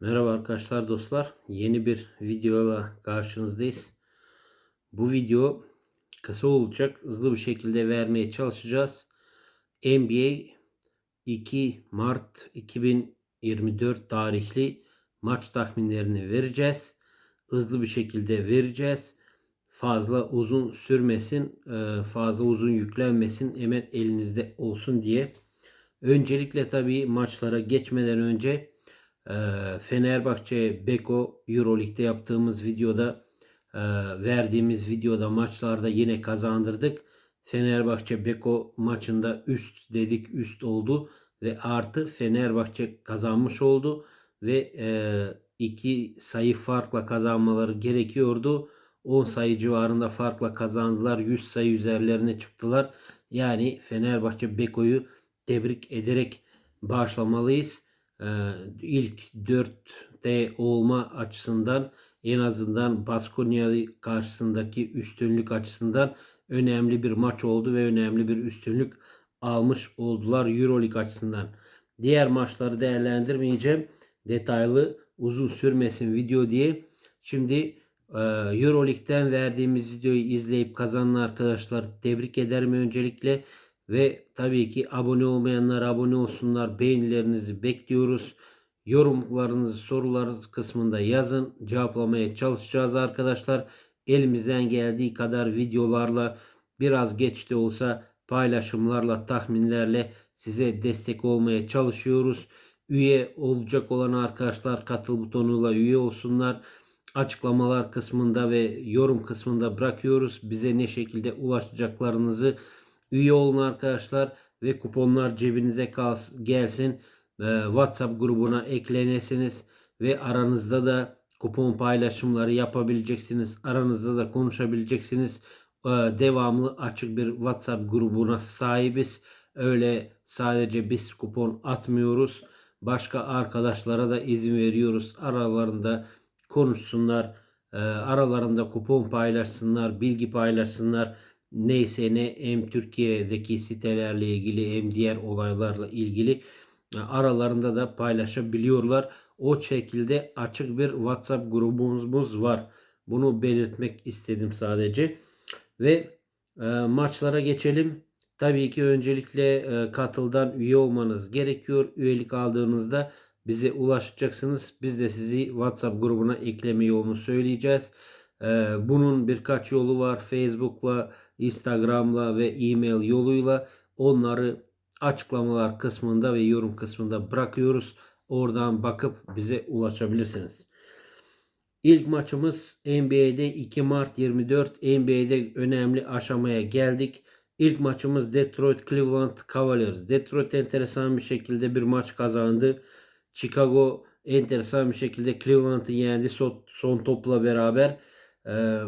Merhaba arkadaşlar dostlar. Yeni bir videoyla karşınızdayız. Bu video kısa olacak. Hızlı bir şekilde vermeye çalışacağız. NBA 2 Mart 2024 tarihli maç tahminlerini vereceğiz. Hızlı bir şekilde vereceğiz. Fazla uzun sürmesin, e, fazla uzun yüklenmesin, hemen elinizde olsun diye. Öncelikle tabii maçlara geçmeden önce Fenerbahçe Beko Euroleague'de yaptığımız videoda e, verdiğimiz videoda maçlarda yine kazandırdık. Fenerbahçe Beko maçında üst dedik üst oldu ve artı Fenerbahçe kazanmış oldu ve e, iki sayı farkla kazanmaları gerekiyordu. 10 sayı civarında farkla kazandılar. 100 sayı üzerlerine çıktılar. Yani Fenerbahçe Beko'yu tebrik ederek başlamalıyız. Ee, ilk 4'te olma açısından en azından Baskonya karşısındaki üstünlük açısından önemli bir maç oldu ve önemli bir üstünlük almış oldular Euroleague açısından. Diğer maçları değerlendirmeyeceğim. Detaylı uzun sürmesin video diye. Şimdi e, Euroleague'den verdiğimiz videoyu izleyip kazanan arkadaşlar tebrik ederim öncelikle. Ve tabii ki abone olmayanlar abone olsunlar. Beğenilerinizi bekliyoruz. Yorumlarınızı, sorularınız kısmında yazın. Cevaplamaya çalışacağız arkadaşlar. Elimizden geldiği kadar videolarla biraz geç de olsa paylaşımlarla, tahminlerle size destek olmaya çalışıyoruz. Üye olacak olan arkadaşlar katıl butonuyla üye olsunlar. Açıklamalar kısmında ve yorum kısmında bırakıyoruz. Bize ne şekilde ulaşacaklarınızı Üye olun arkadaşlar ve kuponlar cebinize kalsın, gelsin. Ee, WhatsApp grubuna eklenesiniz ve aranızda da kupon paylaşımları yapabileceksiniz. Aranızda da konuşabileceksiniz. Ee, devamlı açık bir WhatsApp grubuna sahibiz. Öyle sadece biz kupon atmıyoruz. Başka arkadaşlara da izin veriyoruz. Aralarında konuşsunlar. Ee, aralarında kupon paylaşsınlar, bilgi paylaşsınlar neyse ne hem Türkiye'deki sitelerle ilgili hem diğer olaylarla ilgili e, aralarında da paylaşabiliyorlar. O şekilde açık bir WhatsApp grubumuz var. Bunu belirtmek istedim sadece. Ve e, maçlara geçelim. Tabii ki öncelikle e, katıldan üye olmanız gerekiyor. Üyelik aldığınızda bize ulaşacaksınız. Biz de sizi WhatsApp grubuna ekleme yolunu söyleyeceğiz. Ee, bunun birkaç yolu var. Facebook'la, Instagram'la ve e-mail yoluyla onları açıklamalar kısmında ve yorum kısmında bırakıyoruz. Oradan bakıp bize ulaşabilirsiniz. İlk maçımız NBA'de 2 Mart 24 NBA'de önemli aşamaya geldik. İlk maçımız Detroit Cleveland Cavaliers. Detroit enteresan bir şekilde bir maç kazandı. Chicago enteresan bir şekilde Cleveland'ı yendi son, son topla beraber. E,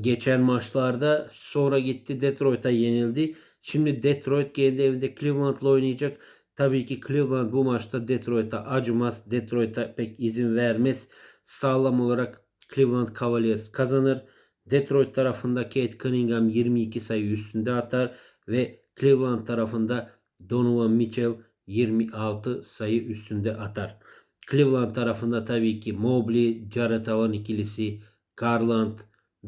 geçen maçlarda sonra gitti Detroit'a yenildi. Şimdi Detroit kendi evinde Cleveland'la oynayacak. Tabii ki Cleveland bu maçta Detroit'a acımaz. Detroit'a pek izin vermez. Sağlam olarak Cleveland Cavaliers kazanır. Detroit tarafında Kate Cunningham 22 sayı üstünde atar ve Cleveland tarafında Donovan Mitchell 26 sayı üstünde atar. Cleveland tarafında tabii ki Mobley, Jared Allen ikilisi Garland,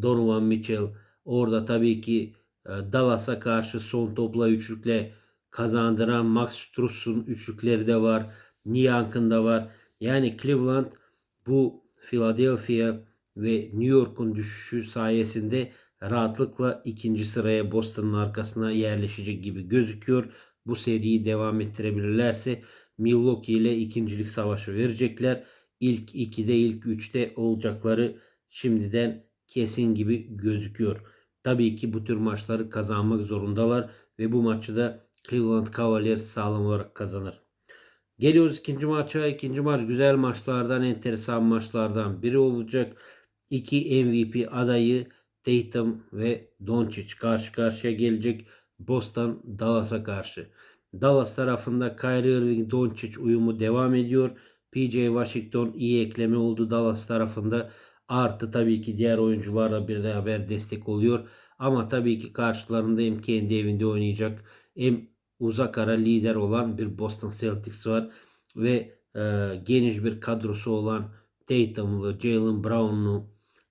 Donovan Mitchell. Orada tabii ki e, Dallas'a karşı son topla üçlükle kazandıran Max Struss'un üçlükleri de var. Niyank'ın da var. Yani Cleveland bu Philadelphia ve New York'un düşüşü sayesinde rahatlıkla ikinci sıraya Boston'ın arkasına yerleşecek gibi gözüküyor. Bu seriyi devam ettirebilirlerse Milwaukee ile ikincilik savaşı verecekler. İlk 2'de ilk 3'te olacakları şimdiden kesin gibi gözüküyor. Tabii ki bu tür maçları kazanmak zorundalar ve bu maçı da Cleveland Cavaliers sağlam olarak kazanır. Geliyoruz ikinci maça. İkinci maç güzel maçlardan, enteresan maçlardan biri olacak. İki MVP adayı Tatum ve Doncic karşı karşıya gelecek Boston Dallas'a karşı. Dallas tarafında Kyrie Irving Doncic uyumu devam ediyor. PJ Washington iyi ekleme oldu Dallas tarafında. Artı tabii ki diğer oyuncularla beraber destek oluyor. Ama tabii ki karşılarında hem kendi evinde oynayacak hem uzak ara lider olan bir Boston Celtics var. Ve e, geniş bir kadrosu olan Tatum'lu, Jalen Brown'lu,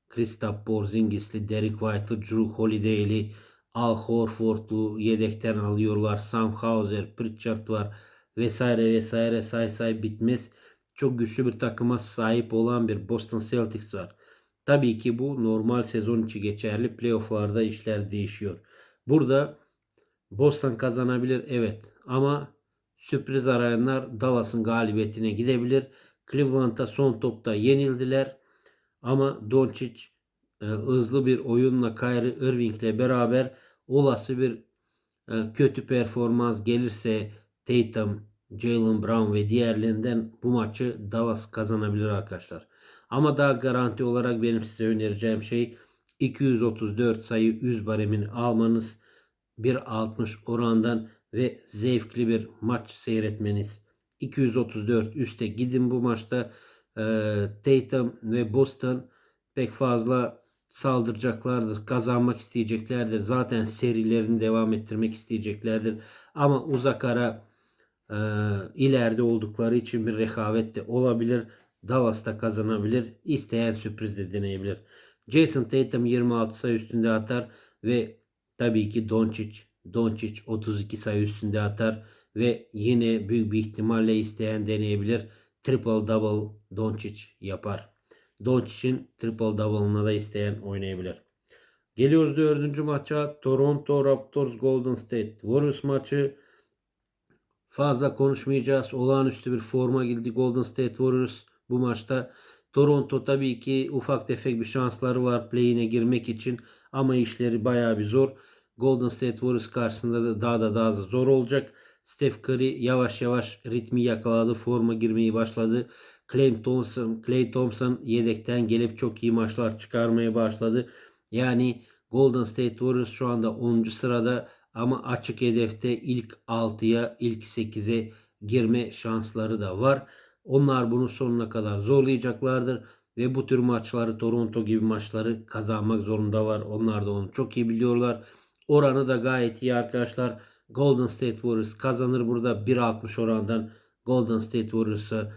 Kristaps Porzingis'li, Derek White'lı, Drew Holiday'li, Al Horford'lu yedekten alıyorlar. Sam Hauser, Pritchard var vesaire vesaire say say bitmez. Çok güçlü bir takıma sahip olan bir Boston Celtics var. Tabii ki bu normal sezon içi geçerli. Playoff'larda işler değişiyor. Burada Boston kazanabilir evet ama sürpriz arayanlar Dallas'ın galibiyetine gidebilir. Cleveland'a son topta yenildiler. Ama Doncic e, hızlı bir oyunla Kyrie Irving'le beraber olası bir e, kötü performans gelirse Tatum, Jalen Brown ve diğerlerinden bu maçı Dallas kazanabilir arkadaşlar. Ama daha garanti olarak benim size önereceğim şey 234 sayı 100 baremini almanız 1.60 orandan ve zevkli bir maç seyretmeniz. 234 üste gidin bu maçta. Ee, Tatum ve Boston pek fazla saldıracaklardır. Kazanmak isteyeceklerdir. Zaten serilerini devam ettirmek isteyeceklerdir. Ama uzak ara e, ileride oldukları için bir rekabet de olabilir. Dallas'ta kazanabilir. İsteyen sürpriz de deneyebilir. Jason Tatum 26 sayı üstünde atar ve tabii ki Doncic Doncic 32 sayı üstünde atar ve yine büyük bir ihtimalle isteyen deneyebilir. Triple double Doncic yapar. Doncic'in triple double'ına da isteyen oynayabilir. Geliyoruz dördüncü maça. Toronto Raptors Golden State Warriors maçı. Fazla konuşmayacağız. Olağanüstü bir forma girdi Golden State Warriors bu maçta. Toronto tabii ki ufak tefek bir şansları var play'ine girmek için ama işleri bayağı bir zor. Golden State Warriors karşısında da daha da daha zor olacak. Steph Curry yavaş yavaş ritmi yakaladı. Forma girmeyi başladı. Clay Thompson, Clay Thompson yedekten gelip çok iyi maçlar çıkarmaya başladı. Yani Golden State Warriors şu anda 10. sırada ama açık hedefte ilk 6'ya, ilk 8'e girme şansları da var. Onlar bunu sonuna kadar zorlayacaklardır ve bu tür maçları Toronto gibi maçları kazanmak zorunda var. Onlar da onu çok iyi biliyorlar. Oranı da gayet iyi arkadaşlar. Golden State Warriors kazanır burada 1.60 orandan Golden State Warriors'a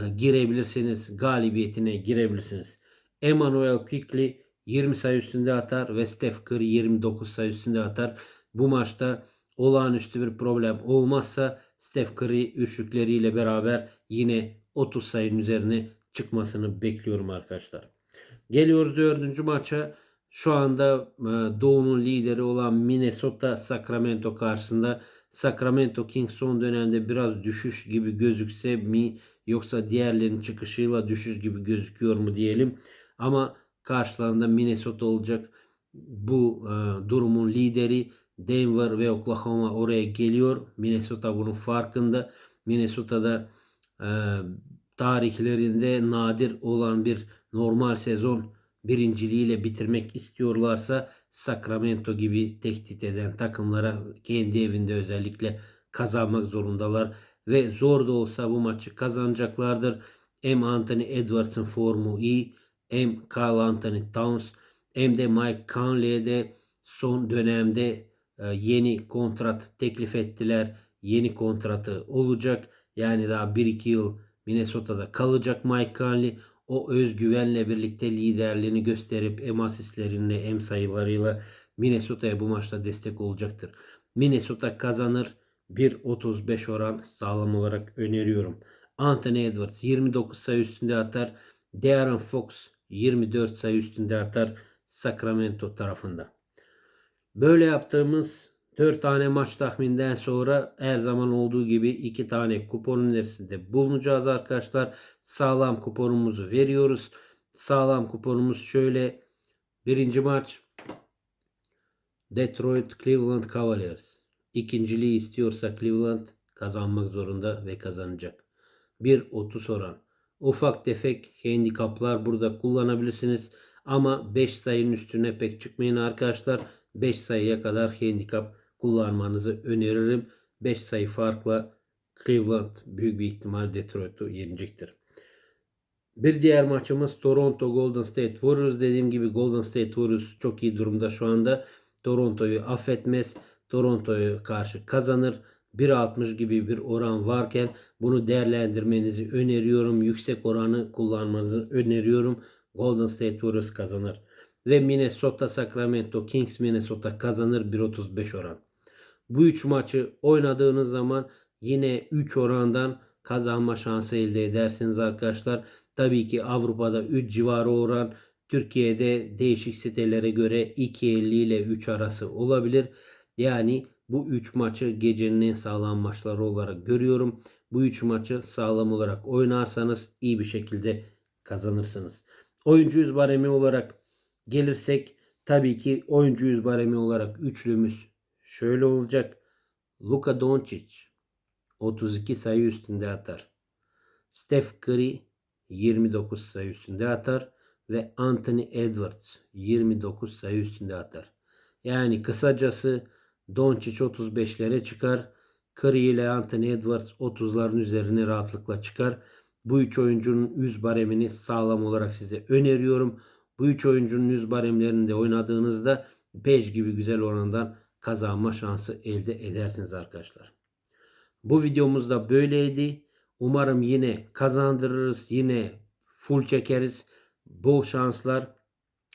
e, girebilirsiniz. Galibiyetine girebilirsiniz. Emmanuel Quickly 20 sayı üstünde atar ve Steph Curry 29 sayı üstünde atar. Bu maçta olağanüstü bir problem olmazsa Steph Curry üçlükleriyle beraber yine 30 sayının üzerine çıkmasını bekliyorum arkadaşlar. Geliyoruz dördüncü maça. Şu anda e, Doğu'nun lideri olan Minnesota Sacramento karşısında Sacramento Kings son dönemde biraz düşüş gibi gözükse mi yoksa diğerlerinin çıkışıyla düşüş gibi gözüküyor mu diyelim. Ama karşılarında Minnesota olacak. Bu e, durumun lideri Denver ve Oklahoma oraya geliyor. Minnesota bunun farkında. Minnesota'da e, tarihlerinde nadir olan bir normal sezon birinciliğiyle bitirmek istiyorlarsa Sacramento gibi tehdit eden takımlara kendi evinde özellikle kazanmak zorundalar ve zor da olsa bu maçı kazanacaklardır. Hem Anthony Edwards'ın formu iyi hem Carl Anthony Towns hem de Mike Conley'e de son dönemde yeni kontrat teklif ettiler. Yeni kontratı olacak. Yani daha 1-2 yıl Minnesota'da kalacak Mike Conley. O özgüvenle birlikte liderliğini gösterip hem asistleriyle hem sayılarıyla Minnesota'ya bu maçta destek olacaktır. Minnesota kazanır. 1.35 oran sağlam olarak öneriyorum. Anthony Edwards 29 sayı üstünde atar. De'Aaron Fox 24 sayı üstünde atar Sacramento tarafında. Böyle yaptığımız 4 tane maç tahminden sonra her zaman olduğu gibi 2 tane kupon önerisinde bulunacağız arkadaşlar. Sağlam kuponumuzu veriyoruz. Sağlam kuponumuz şöyle. Birinci maç Detroit Cleveland Cavaliers. İkinciliği istiyorsa Cleveland kazanmak zorunda ve kazanacak. 1.30 oran. Ufak tefek handikaplar burada kullanabilirsiniz. Ama 5 sayının üstüne pek çıkmayın arkadaşlar. 5 sayıya kadar handikap kullanmanızı öneririm. 5 sayı farkla Cleveland büyük bir ihtimal Detroit'u yenecektir. Bir diğer maçımız Toronto Golden State Warriors. Dediğim gibi Golden State Warriors çok iyi durumda şu anda. Toronto'yu affetmez. Toronto'yu karşı kazanır. 1.60 gibi bir oran varken bunu değerlendirmenizi öneriyorum. Yüksek oranı kullanmanızı öneriyorum. Golden State Warriors kazanır. Ve Minnesota Sacramento Kings Minnesota kazanır 1.35 oran. Bu üç maçı oynadığınız zaman yine 3 orandan kazanma şansı elde edersiniz arkadaşlar. Tabii ki Avrupa'da 3 civarı oran Türkiye'de değişik sitelere göre 2.50 ile 3 arası olabilir. Yani bu 3 maçı gecenin en sağlam maçları olarak görüyorum. Bu 3 maçı sağlam olarak oynarsanız iyi bir şekilde kazanırsınız. Oyuncu yüz baremi olarak gelirsek tabii ki oyuncu yüz baremi olarak üçlümüz şöyle olacak. Luka Doncic 32 sayı üstünde atar. Steph Curry 29 sayı üstünde atar ve Anthony Edwards 29 sayı üstünde atar. Yani kısacası Doncic 35'lere çıkar. Curry ile Anthony Edwards 30'ların üzerine rahatlıkla çıkar. Bu üç oyuncunun yüz baremini sağlam olarak size öneriyorum. Bu üç oyuncunun yüz baremlerinde oynadığınızda 5 gibi güzel orandan kazanma şansı elde edersiniz arkadaşlar. Bu videomuz da böyleydi. Umarım yine kazandırırız. Yine full çekeriz. Bol şanslar.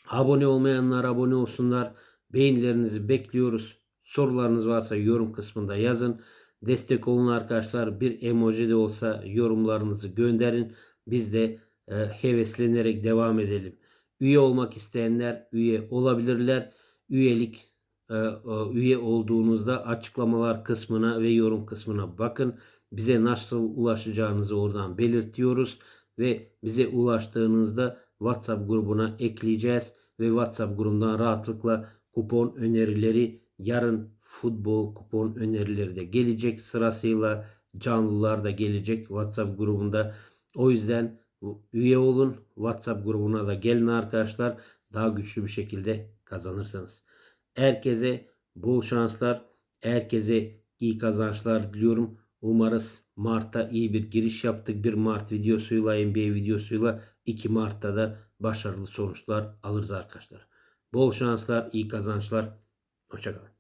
Abone olmayanlar abone olsunlar. Beğenilerinizi bekliyoruz. Sorularınız varsa yorum kısmında yazın. Destek olun arkadaşlar. Bir emoji de olsa yorumlarınızı gönderin. Biz de e, heveslenerek devam edelim. Üye olmak isteyenler üye olabilirler. Üyelik e, e, üye olduğunuzda açıklamalar kısmına ve yorum kısmına bakın. Bize nasıl ulaşacağınızı oradan belirtiyoruz ve bize ulaştığınızda WhatsApp grubuna ekleyeceğiz ve WhatsApp grubundan rahatlıkla kupon önerileri yarın futbol kupon önerileri de gelecek sırasıyla canlılar da gelecek WhatsApp grubunda. O yüzden üye olun. WhatsApp grubuna da gelin arkadaşlar. Daha güçlü bir şekilde kazanırsınız. Herkese bol şanslar. Herkese iyi kazançlar diliyorum. Umarız Mart'a iyi bir giriş yaptık. Bir Mart videosuyla NBA videosuyla 2 Mart'ta da başarılı sonuçlar alırız arkadaşlar. Bol şanslar, iyi kazançlar. Hoşçakalın.